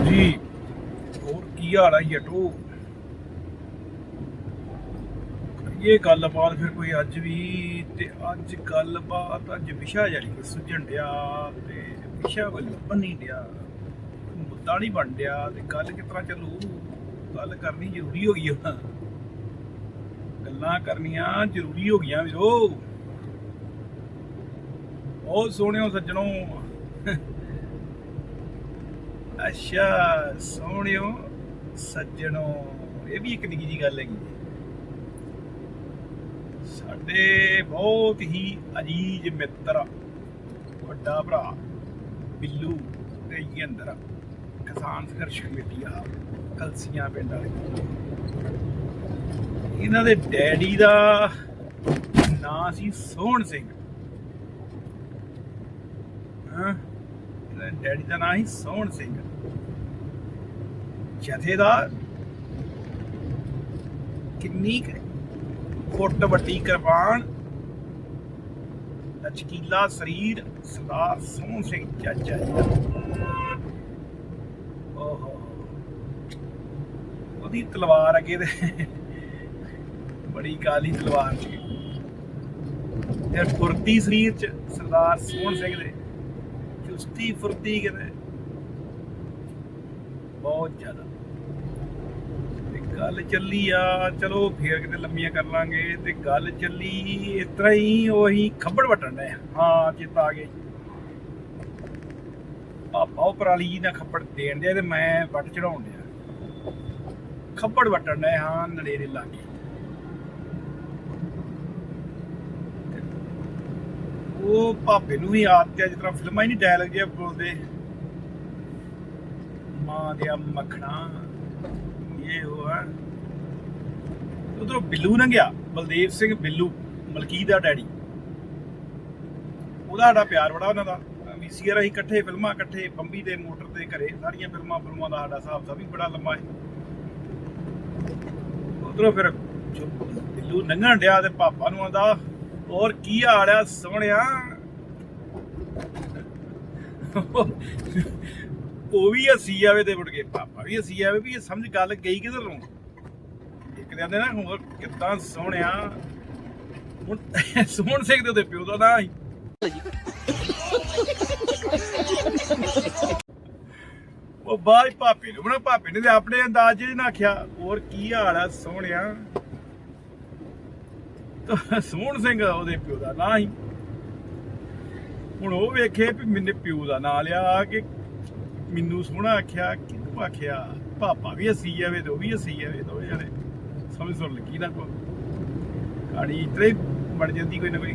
ਜੀ। ਹੋਰ ਕੀ ਹਾਲ ਆ ਯਟੋ ਇਹ ਗੱਲਬਾਤ ਫਿਰ ਕੋਈ ਅੱਜ ਵੀ ਤੇ ਅੱਜ ਗੱਲਬਾਤ, ਅੱਜ ਵਿਸ਼ਾ ਜਾਨੀ ਕਿ ਸੁਝਣ ਡਿਆ ਤੇ ਵਿਸ਼ਾ ਵੱਲ ਲੱਭਣ ਨਹੀਂ ਡਿਆ। ਮੁੱਦਾ ਨਹੀਂ ਬਣ ਡਿਆ ਤੇ ਗੱਲ ਕਿਸ ਤਰ੍ਹਾਂ ਚੱਲੂ? ਗੱਲ ਕਰਨੀ ਜ਼ਰੂਰੀ ਹੋ ਗਈ ਆ। ਗੱਲਾਂ ਕਰਨੀਆਂ ਜ਼ਰੂਰੀ ਹੋ ਗਈਆਂ ਵੀਰੋ। ਬਹੁਤ ਸੋਹਣਿਓ ਸੱਜਣੋ। ਅੱਛਾ, ਸੋਹਣਿਓ, ਸੱਜਣੋ, ਇਹ ਵੀ ਇੱਕ ਨਿੱਕੀ ਜੀ ਗੱਲ ਹੈਗੀ ਸਾਡੇ ਬਹੁਤ ਹੀ ਅਜੀਜ਼ ਮਿੱਤਰ, ਵੱਡਾ ਭਰਾ, ਬਿੱਲੂ ਤੇ ਯਿੰਦਰ ਕਿਸਾਨ ਸੰਘਰਸ਼ ਕਮੇਟੀ ਆ, ਕਲਸੀਆਂ ਪਿੰਡ ਵਾਲੇ। ਇਹਨਾਂ ਦੇ ਡੈਡੀ ਦਾ ਨਾਂ ਸੀ ਸੋਹਣ ਸਿੰਘ। ਹਾਂ? ਡੈਡੀ ਦਾ ਨਾਂ ਸੀ ਸੋਹਣ ਸਿੰਘ ਜਥੇਦਾਰ ਕਿੰਨੀ ਫੁੱਟ ਵੱਡੀ ਕਿਰਪਾਨ ਲਚਕੀਲਾ ਸਰੀਰ ਸਰਦਾਰ ਸੋਹਣ ਸਿੰਘ ਚਾਚਾ ਜੀ ਓਹੋ। ਉਹਦੀ ਤਲਵਾਰ ਅੱਗੇ ਤੇ ਬੜੀ ਕਾਲੀ ਤਲਵਾਰ ਸੀ। ਤੇ ਫੁਰਤੀ ਸਰੀਰ ਚ ਸਰਦਾਰ ਸੋਹਣ ਸਿੰਘ ਦੇ ਚੁਸਤੀ ਫੁਰਤੀ ਕਿਤੇ ਬਹੁਤ ਜ਼ਿਆਦਾ। ਤੇ ਗੱਲ ਚੱਲੀ ਆ, ਚਲੋ ਫੇਰ ਕਿਤੇ ਲੰਮੀਆਂ ਕਰ ਲਾਂਗੇ, ਤੇ ਗੱਲ ਚੱਲੀ ਇਸ ਤਰ੍ਹਾਂ ਹੀ ਉਹੀ ਖੱਬੜ ਵਟਣ ਦੇ ਹਾਂ, ਚੇਤਾ ਆ ਗਏ ਪਾਪਾ ਉਹ ਪਰਾਲੀ ਜੀ ਨਾਲ ਖੱਬੜ ਦੇਣ ਦੇ ਤੇ ਮੈਂ ਵੱਟ ਚੜਾਉਣ ਡਿਆ। ਖੱਬੜ ਵਟਣ ਦੇ ਹਾਂ ਨੜੇਰੇ ਲਾਗੇ। ਉਹ ਭਾਪੇ ਨੂੰ ਵੀ ਆਦਤ ਹੈ ਜਿਸ ਤਰ੍ਹਾਂ ਫਿਲਮਾਂ ਹੀ ਨਹੀਂ ਡਾਇਲੌਗ ਜਿਹਾ ਬੋਲਦੇ। ਮਾਂ ਦੇ ਮੱਖਣਾ, ਇਹ ਉਹ ਉਧਰੋਂ ਬਿੱਲੂ ਲੰਘਿਆ ਬਲਦੇਵ ਸਿੰਘ ਬਿੱਲੂ ਮਲਕੀ ਦਾ ਡੈਡੀ। ਉਹਦਾ ਸਾਡਾ ਪਿਆਰ ਬੜਾ ਉਹਨਾਂ ਦਾ। ਵੀਸੀਆਰ ਅਸੀਂ ਇਕੱਠੇ ਫਿਲਮਾਂ, ਇਕੱਠੇ ਬੰਬੀ ਦੇ ਮੋਟਰ ਤੇ ਘਰੇ, ਸਾਰੀਆਂ ਫਿਲਮਾਂ ਫਿਲਮਾਂ ਦਾ ਸਾਡਾ ਹਿਸਾਬ ਦਾ ਵੀ ਬੜਾ ਲੰਮਾ ਹੈ ਉਧਰੋਂ ਫਿਰ ਬਿੱਲੂ ਲੰਘਣ ਡਿਆ ਤੇ ਪਾਪਾ ਨੂੰ ਆਂਦਾ ਹੋਰ ਕੀ ਹਾਲ ਆ ਸੋਹਣਿਆ? ਉਹ ਵੀ ਹੱਸੀ ਜਾਵੇ ਤੇ ਮੁੜ ਕੇ ਪਾਪਾ ਵੀ ਹੱਸੀ ਜਾਵੇ ਵੀ ਇਹ ਸਮਝ ਗੱਲ ਗਈ ਕਿਧਰ ਨੂੰ? ਇੱਕ ਕਹਿੰਦੇ ਨਾ ਹੋਰ ਕਿੱਦਾਂ ਸੋਹਣਿਆ? ਹੁਣ ਸੋਹਣ ਸਿੰਘ ਦੇ ਉਹਦੇ ਪਿਓ ਦਾ ਨਾਂ ਸੀ। ਉਹ ਬਾਈ ਭਾਪੇ ਨੂੰ ਬਣਾ ਭਾਪੇ ਨੇ ਤੇ ਆਪਣੇ ਅੰਦਾਜ਼ ਜਿਹੇ ਨਾਲ ਆਖਿਆ, ਹੋਰ ਕੀ ਹਾਲ ਆ ਸੋਹਣਿਆ? ਤਾਂ ਸੋਹਣ ਸਿੰਘ ਉਹਦੇ ਪਿਓ ਦਾ ਨਾਂ ਹੀ। ਹੁਣ ਉਹ ਵੇਖੇ ਵੀ ਮੈਨੇ ਪਿਓ ਦਾ ਨਾਂ ਲਿਆ ਕਿ ਮੈਨੂੰ ਸੋਹਣਾ ਆਖਿਆ, ਕਿਹਨੂੰ ਆਖਿਆ? ਪਾਪਾ ਵੀ ਹੱਸੀ ਜਾਵੇ ਤੇ ਉਹ ਵੀ ਹੱਸੀ ਜਾਵੇ, ਦੋਵੇਂ ਜਣੇ। ਸਮਝ ਸੁਣ ਲੱਗੀ ਨਾ ਕੋ ਕਹਾਣੀ ਇਤਰੇ ਬਣ ਜਾਂਦੀ ਕੋਈ ਨਾ ਕੋਈ।